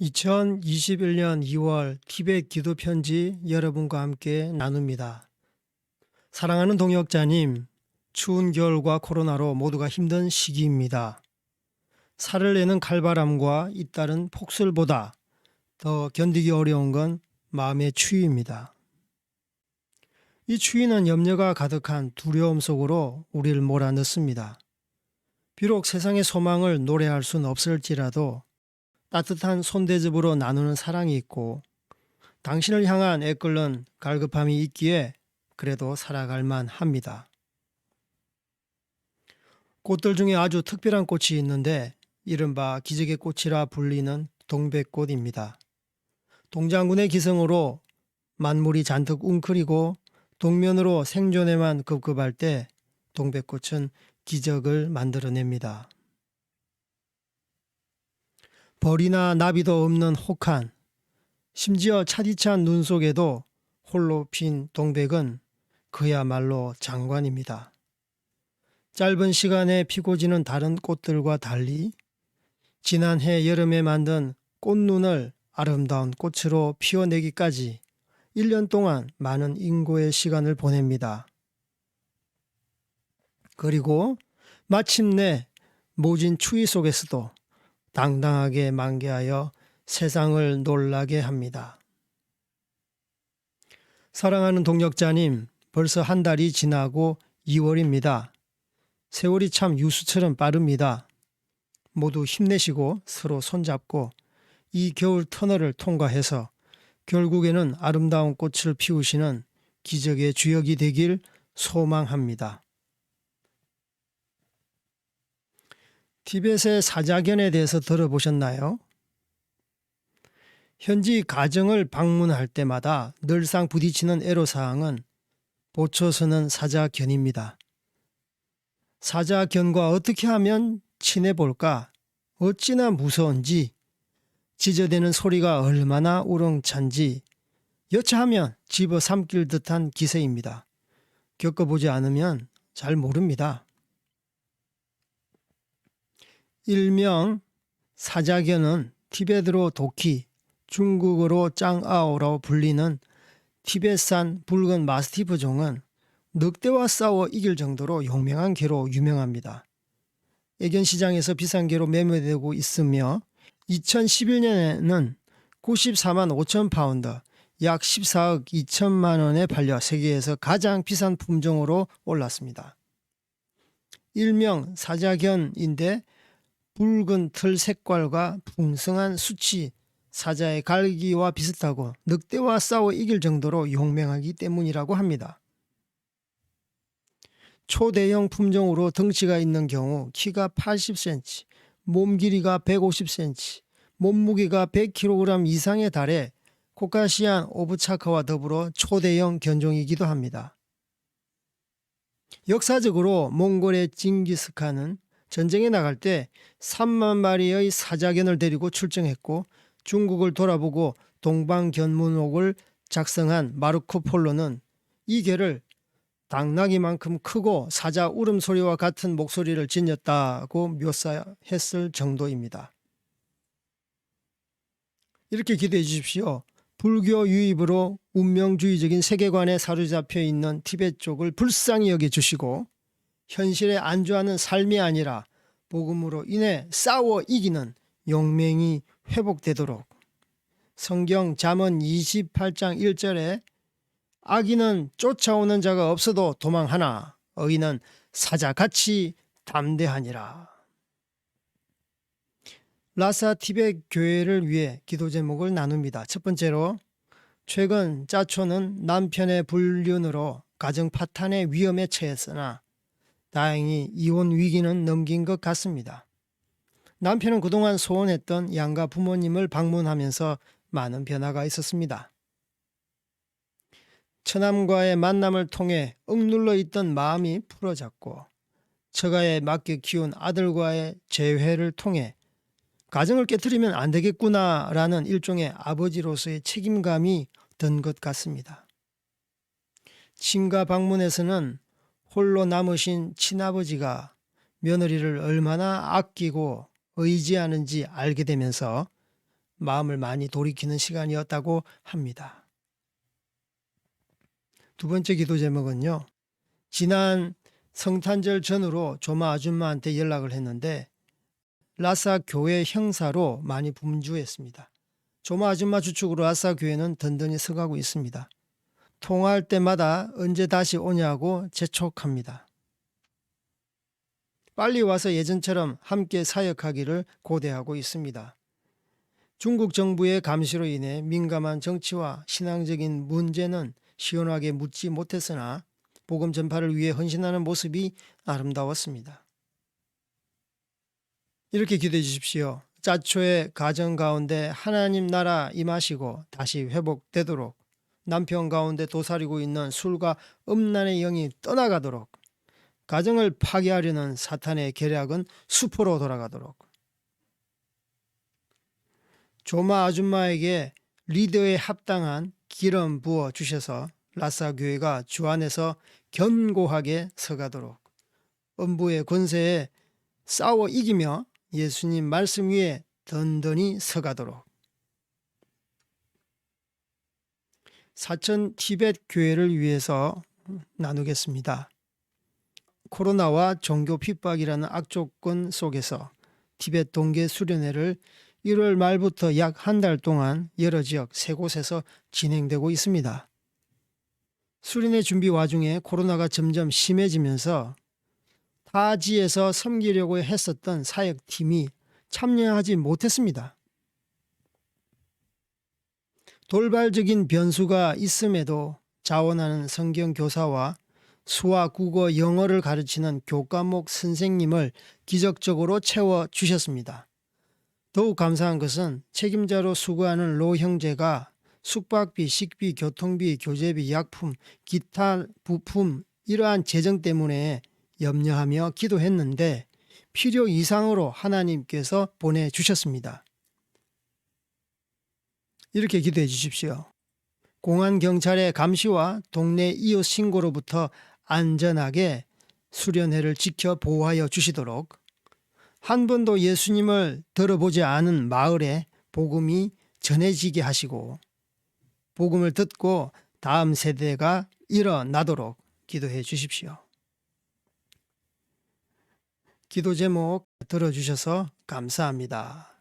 2021년 2월 티벳 기도 편지 여러분과 함께 나눕니다. 사랑하는 동역자님, 추운 겨울과 코로나로 모두가 힘든 시기입니다. 살을 내는 칼바람과 잇따른 폭설보다 더 견디기 어려운 건 마음의 추위입니다. 이 추위는 염려가 가득한 두려움 속으로 우리를 몰아넣습니다. 비록 세상의 소망을 노래할 순 없을지라도 따뜻한 손대접으로 나누는 사랑이 있고 당신을 향한 애끓는 갈급함이 있기에 그래도 살아갈 만 합니다. 꽃들 중에 아주 특별한 꽃이 있는데 이른바 기적의 꽃이라 불리는 동백꽃입니다. 동장군의 기성으로 만물이 잔뜩 웅크리고 동면으로 생존에만 급급할 때 동백꽃은 기적을 만들어냅니다. 벌이나 나비도 없는 혹한, 심지어 차디찬 눈 속에도 홀로 핀 동백은 그야말로 장관입니다. 짧은 시간에 피고 지는 다른 꽃들과 달리 지난해 여름에 만든 꽃눈을 아름다운 꽃으로 피워내기까지 1년 동안 많은 인고의 시간을 보냅니다. 그리고 마침내 모진 추위 속에서도 당당하게 만개하여 세상을 놀라게 합니다. 사랑하는 동역자님, 벌써 한 달이 지나고 2월입니다. 세월이 참 유수처럼 빠릅니다. 모두 힘내시고 서로 손잡고 이 겨울 터널을 통과해서 결국에는 아름다운 꽃을 피우시는 기적의 주역이 되길 소망합니다. 티벳의 사자견에 대해서 들어보셨나요? 현지 가정을 방문할 때마다 늘상 부딪히는 애로사항은 보초서는 사자견입니다. 사자견과 어떻게 하면 친해 볼까? 어찌나 무서운지, 짖어대는 소리가 얼마나 우렁찬지, 여차하면 집어 삼킬 듯한 기세입니다. 겪어보지 않으면 잘 모릅니다. 일명 사자견은 티베트로 도키, 중국어로 짱아오로 불리는 티베트산 붉은 마스티프 종은 늑대와 싸워 이길 정도로 용맹한 개로 유명합니다. 애견 시장에서 비싼 개로 매매되고 있으며 2011년에는 94만 5천 파운드, 약 14억 2천만 원에 팔려 세계에서 가장 비싼 품종으로 올랐습니다. 일명 사자견인데 붉은 털 색깔과 풍성한 수치, 사자의 갈기와 비슷하고 늑대와 싸워 이길 정도로 용맹하기 때문이라고 합니다. 초대형 품종으로 덩치가 있는 경우 키가 80cm, 몸 길이가 150cm, 몸무게가 100kg 이상에 달해 코카시안 오브차카와 더불어 초대형 견종이기도 합니다. 역사적으로 몽골의 징기스칸은 전쟁에 나갈 때 3만 마리의 사자견을 데리고 출정했고 중국을 돌아보고 동방견문옥을 작성한 마르코 폴로는 이 개를 당나귀만큼 크고 사자 울음소리와 같은 목소리를 지녔다고 묘사했을 정도입니다. 이렇게 기대해 주십시오. 불교 유입으로 운명주의적인 세계관에 사로잡혀 있는 티벳 쪽을 불쌍히 여겨 주시고 현실에 안주하는 삶이 아니라 복음으로 인해 싸워 이기는 용맹이 회복되도록 성경 잠언 28장 1절에 악인은 쫓아오는 자가 없어도 도망하나 의인은 사자같이 담대하니라. 라사 티벳 교회를 위해 기도 제목을 나눕니다. 첫 번째로 최근 짜초는 남편의 불륜으로 가정 파탄의 위험에 처했으나 다행히 이혼 위기는 넘긴 것 같습니다. 남편은 그동안 소원했던 양가 부모님을 방문하면서 많은 변화가 있었습니다. 처남과의 만남을 통해 억눌러 있던 마음이 풀어졌고 처가에 맡겨 키운 아들과의 재회를 통해 가정을 깨뜨리면 안 되겠구나라는 일종의 아버지로서의 책임감이 든 것 같습니다. 친가 방문에서는 홀로 남으신 친아버지가 며느리를 얼마나 아끼고 의지하는지 알게 되면서 마음을 많이 돌이키는 시간이었다고 합니다. 두 번째 기도 제목은요. 지난 성탄절 전후로 조마 아줌마한테 연락을 했는데 라사 교회 형사로 많이 분주했습니다. 조마 아줌마 주축으로 라사 교회는 든든히 서가고 있습니다. 통화할 때마다 언제 다시 오냐고 재촉합니다. 빨리 와서 예전처럼 함께 사역하기를 고대하고 있습니다. 중국 정부의 감시로 인해 민감한 정치와 신앙적인 문제는 시원하게 묻지 못했으나 복음 전파를 위해 헌신하는 모습이 아름다웠습니다. 이렇게 기도해 주십시오. 짜초의 가정 가운데 하나님 나라 임하시고 다시 회복되도록 남편 가운데 도사리고 있는 술과 음란의 영이 떠나가도록 가정을 파괴하려는 사탄의 계략은 수포로 돌아가도록. 조마 아줌마에게 리더에 합당한 기름 부어 주셔서 라사 교회가 주 안에서 견고하게 서가도록 음부의 권세에 싸워 이기며 예수님 말씀 위에 든든히 서가도록 사천 티벳 교회를 위해서 나누겠습니다. 코로나와 종교 핍박이라는 악조건 속에서 티벳 동계 수련회를 1월 말부터 약 한 달 동안 여러 지역 세 곳에서 진행되고 있습니다. 수련회 준비 와중에 코로나가 점점 심해지면서 타지에서 섬기려고 했었던 사역팀이 참여하지 못했습니다. 돌발적인 변수가 있음에도 자원하는 성경 교사와 수화, 국어, 영어를 가르치는 교과목 선생님을 기적적으로 채워 주셨습니다. 더욱 감사한 것은 책임자로 수고하는 로 형제가 숙박비, 식비, 교통비, 교재비, 약품, 기타 부품 이러한 재정 때문에 염려하며 기도했는데 필요 이상으로 하나님께서 보내주셨습니다. 이렇게 기도해 주십시오. 공안 경찰의 감시와 동네 이웃 신고로부터 안전하게 수련회를 지켜 보호하여 주시도록 한 번도 예수님을 들어보지 않은 마을에 복음이 전해지게 하시고 복음을 듣고 다음 세대가 일어나도록 기도해 주십시오. 기도 제목 들어주셔서 감사합니다.